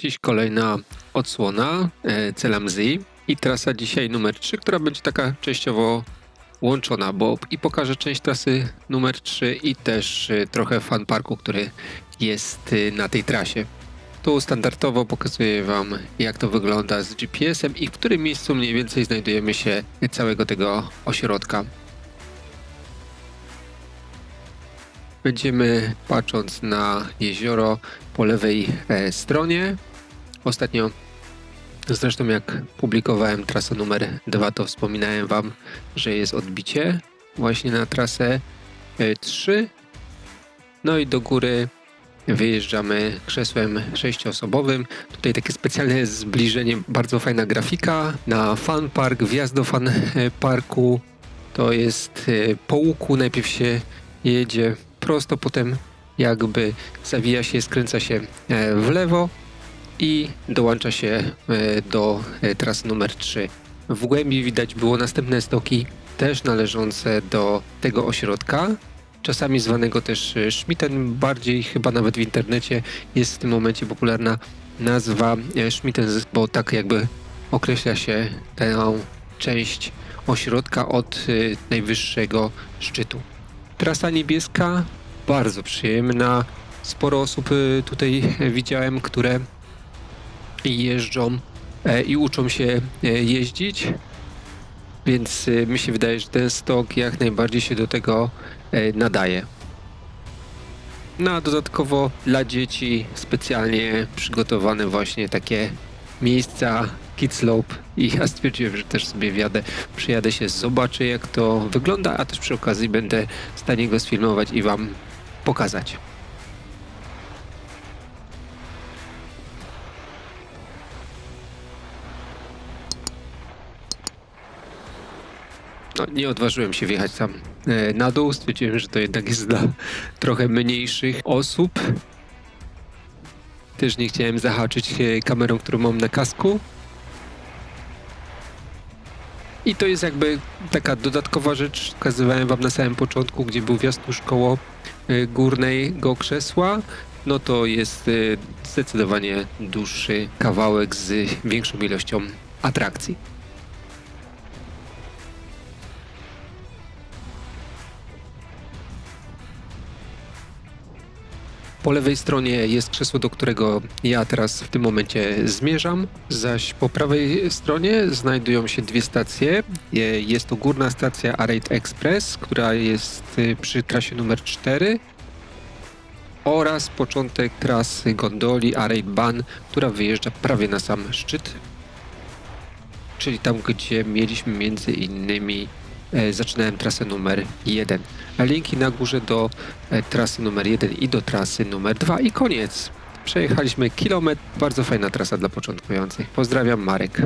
Dziś kolejna odsłona e, Celamzy i trasa dzisiaj numer 3, która będzie taka częściowo łączona, bo i pokażę część trasy numer 3 i też e, trochę fan parku, który jest e, na tej trasie. Tu standardowo pokazuję Wam, jak to wygląda z GPS-em i w którym miejscu mniej więcej znajdujemy się całego tego ośrodka. Będziemy patrząc na jezioro po lewej e, stronie. Ostatnio, zresztą jak publikowałem trasę numer 2, to wspominałem Wam, że jest odbicie właśnie na trasę e, 3. No i do góry wyjeżdżamy krzesłem sześcioosobowym. Tutaj takie specjalne zbliżenie, bardzo fajna grafika na fan park, wjazd do fan e, parku. To jest e, po łuku, najpierw się jedzie prosto, potem jakby zawija się, skręca się e, w lewo i dołącza się e, do e, trasy numer 3. W głębi widać było następne stoki, też należące do tego ośrodka, czasami zwanego też e, Schmitten, bardziej chyba nawet w internecie jest w tym momencie popularna nazwa Schmitten, bo tak jakby określa się tę część ośrodka od najwyższego szczytu. Trasa niebieska, bardzo przyjemna. Sporo osób tutaj widziałem, które jeżdżą e, i uczą się e, jeździć. Więc y, mi się wydaje, że ten stok jak najbardziej się do tego e, nadaje. No a dodatkowo dla dzieci specjalnie przygotowane właśnie takie miejsca Kid Slope i ja stwierdziłem, że też sobie wjadę, przyjadę się, zobaczę jak to wygląda, a też przy okazji będę w stanie go sfilmować i wam pokazać. No, nie odważyłem się wjechać tam e, na dół. Stwierdziłem, że to jednak jest dla trochę mniejszych osób. Też nie chciałem zahaczyć e, kamerą, którą mam na kasku. I to jest jakby taka dodatkowa rzecz, pokazywałem wam na samym początku, gdzie był tuż koło y, górnego krzesła. No to jest zdecydowanie dłuższy kawałek z większą ilością atrakcji. Po lewej stronie jest krzesło, do którego ja teraz w tym momencie zmierzam, zaś po prawej stronie znajdują się dwie stacje. Je- Jest to górna stacja Arade Express, która jest y, przy trasie numer 4 oraz początek trasy gondoli Arade Ban, która wyjeżdża prawie na sam szczyt, czyli tam, gdzie mieliśmy między innymi zaczynałem trasę numer 1. A linki na górze do e, trasy numer 1 i do trasy numer 2 i koniec. Przejechaliśmy kilometr, bardzo fajna trasa dla początkujących. Pozdrawiam Marek.